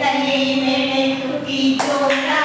இடது में मैं தூக்கி ஜோராக